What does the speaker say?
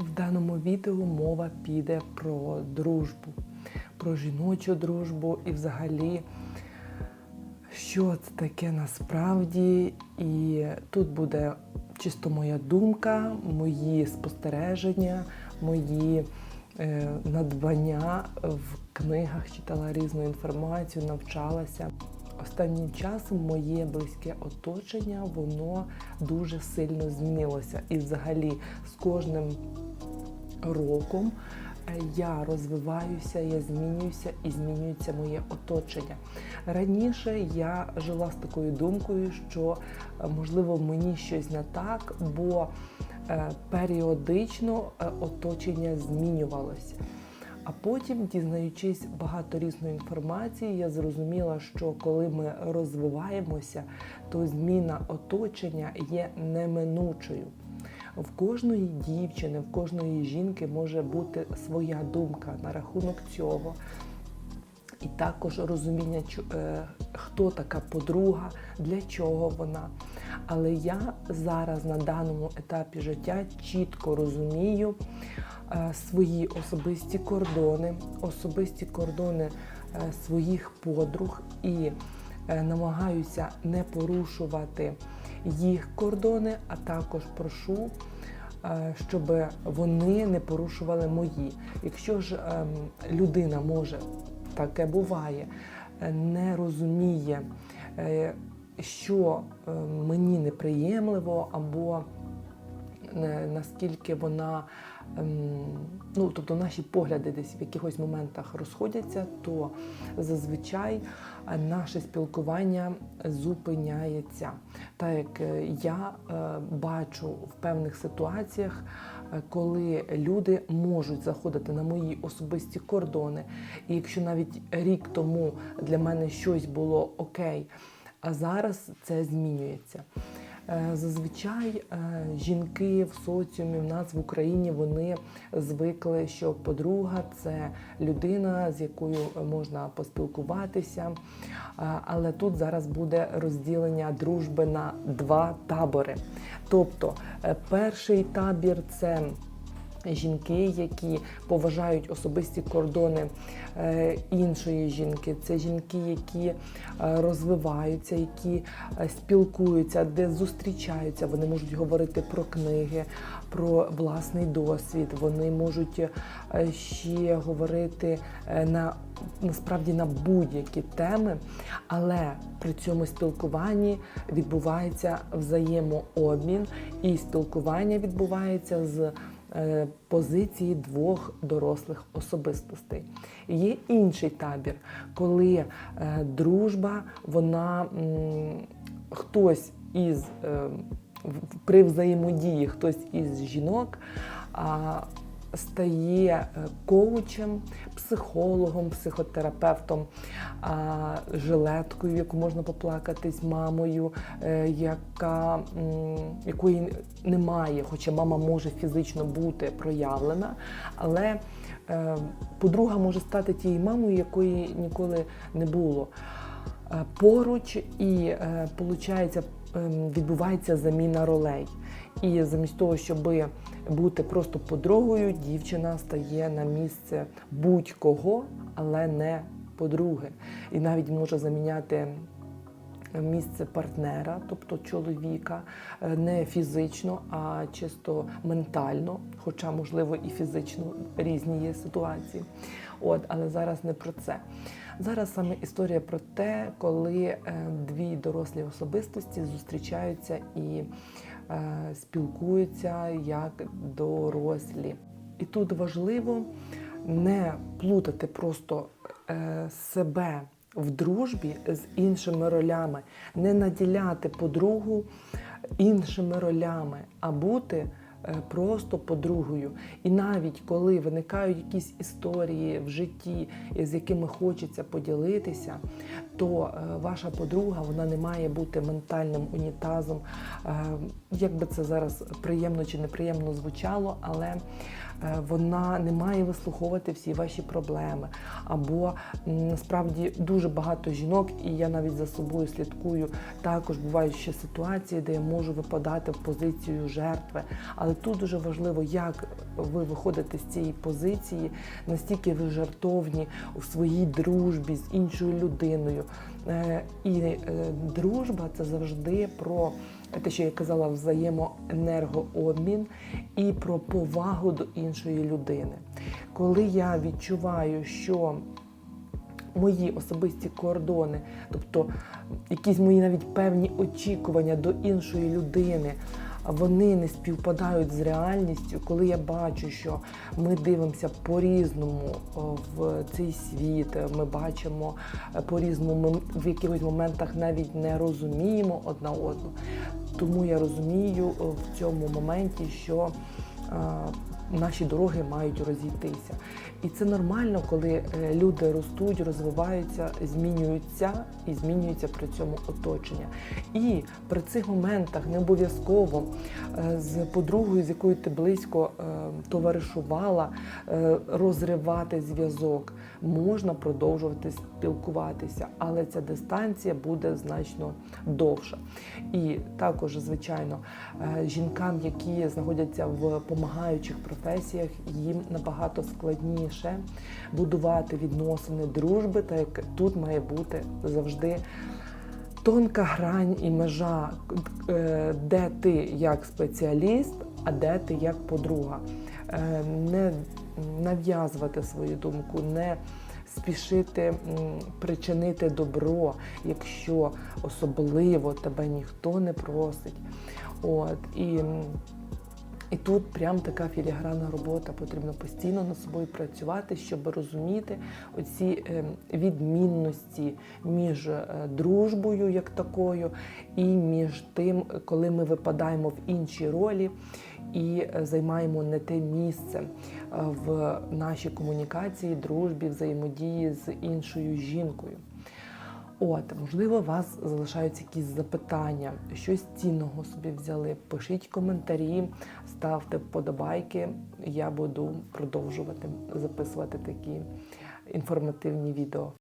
В даному відео мова піде про дружбу, про жіночу дружбу і взагалі, що це таке насправді. І тут буде чисто моя думка, мої спостереження, мої е, надбання в книгах, читала різну інформацію, навчалася. Останнім часом моє близьке оточення воно дуже сильно змінилося. І взагалі з кожним роком е, я розвиваюся, я змінююся і змінюється моє оточення. Раніше я жила з такою думкою, що е, можливо мені щось не так, бо е, періодично оточення змінювалося. А потім, дізнаючись багато різної інформації, я зрозуміла, що коли ми розвиваємося, то зміна оточення є неминучою. В кожної дівчини, в кожної жінки може бути своя думка на рахунок цього. І також розуміння, е, хто така подруга, для чого вона. Але я зараз на даному етапі життя чітко розумію е, свої особисті кордони, особисті кордони е, своїх подруг і е, намагаюся не порушувати їх кордони, а також прошу, щоб вони не порушували мої. Якщо ж людина може, таке буває, не розуміє, що е, мені неприємливо, або е, наскільки вона, ем, ну тобто наші погляди десь в якихось моментах розходяться, то зазвичай е, наше спілкування зупиняється. Так як я бачу в певних ситуаціях, коли люди можуть заходити на мої особисті кордони, і якщо навіть рік тому для мене щось було окей, а зараз це змінюється. Е, Зазвичай е, жінки в соціумі в нас в Україні вони звикли, що подруга це людина, з якою можна поспілкуватися. Е, Але тут зараз буде розділення дружби на два табори. Тобто, перший табір це жінки, які поважають особисті кордони е, іншої жінки. Це жінки, які е, розвиваються, які е, спілкуються, де зустрічаються. Вони можуть говорити про книги, про власний досвід. Вони можуть ще говорити на насправді на будь-які теми, але при цьому спілкуванні відбувається взаємообмін, і спілкування відбувається з позиції двох дорослих особистостей. Є інший табір, коли е, дружба, вона хтось із е, при взаємодії, хтось із жінок. Стає е, коучем, психологом, психотерапевтом, жилеткою, яку можна поплакатись, мамою, е, яка, якої немає, хоча мама може фізично бути проявлена, але е, подруга може стати тією мамою, якої ніколи не було. Е, Поруч і виходить, відбувається заміна ролей. І замість того, щоб бути просто подругою, дівчина стає на місце будь-кого, але не подруги. І навіть може заміняти місце партнера, тобто чоловіка, е, не фізично, а чисто ментально, хоча, можливо, і фізично різні є ситуації. От, але зараз не про це. Зараз саме історія про те, коли е, дві дорослі особистості зустрічаються і е, спілкуються як дорослі. І тут важливо не плутати просто е, себе в дружбі з іншими ролями, не наділяти подругу іншими ролями, а бути просто подругою. І навіть коли виникають якісь історії в житті, з якими хочеться поділитися, то е, ваша подруга вона не має бути ментальним унітазом. Як би це зараз приємно чи неприємно звучало, але е, вона не має вислуховувати всі ваші проблеми. Або насправді дуже багато жінок, і я навіть за собою слідкую. Також бувають ще ситуації, де я можу випадати в позицію жертви. Але тут дуже важливо, як ви виходите з цієї позиції, настільки ви жартовні у своїй дружбі з іншою людиною. Е, І е, дружба це завжди про те, що я казала, взаємоенергообмін і про повагу до іншої людини. Коли я відчуваю, що мої особисті кордони, тобто якісь мої навіть певні очікування до іншої людини, вони не співпадають з реальністю, коли я бачу, що ми дивимося по-різному в цей світ, ми бачимо е, по-різному, ми в якихось моментах навіть не розуміємо одна одну. Тому я розумію в цьому моменті, що е, наші дороги мають розійтися. І це нормально, коли е, люди ростуть, розвиваються, змінюються і змінюється при цьому оточення. І при цих моментах не обов'язково е, з подругою, з якою ти близько е, товаришувала, розривати зв'язок. Можна продовжувати спілкуватися, але ця дистанція буде значно довша. І також, звичайно, жінкам, які знаходяться в помагаючих професіях, їм набагато складніше будувати відносини дружби, так як тут має бути завжди. Тонка грань і межа, е, де ти як спеціаліст, а де ти як подруга. Е, Не нав'язувати свою думку, не спішити причинити добро, якщо особливо тебе ніхто не просить. От, і, і тут прям така філігранна робота. Потрібно постійно над собою працювати, щоб розуміти оці е, відмінності між е, дружбою як такою, і між тим, коли ми випадаємо в інші ролі і е, займаємо не те місце в нашій комунікації, дружбі, взаємодії з іншою жінкою. От, можливо, у вас залишаються якісь запитання, щось цінного собі взяли. Пишіть коментарі, ставте вподобайки. Я буду продовжувати записувати такі інформативні відео.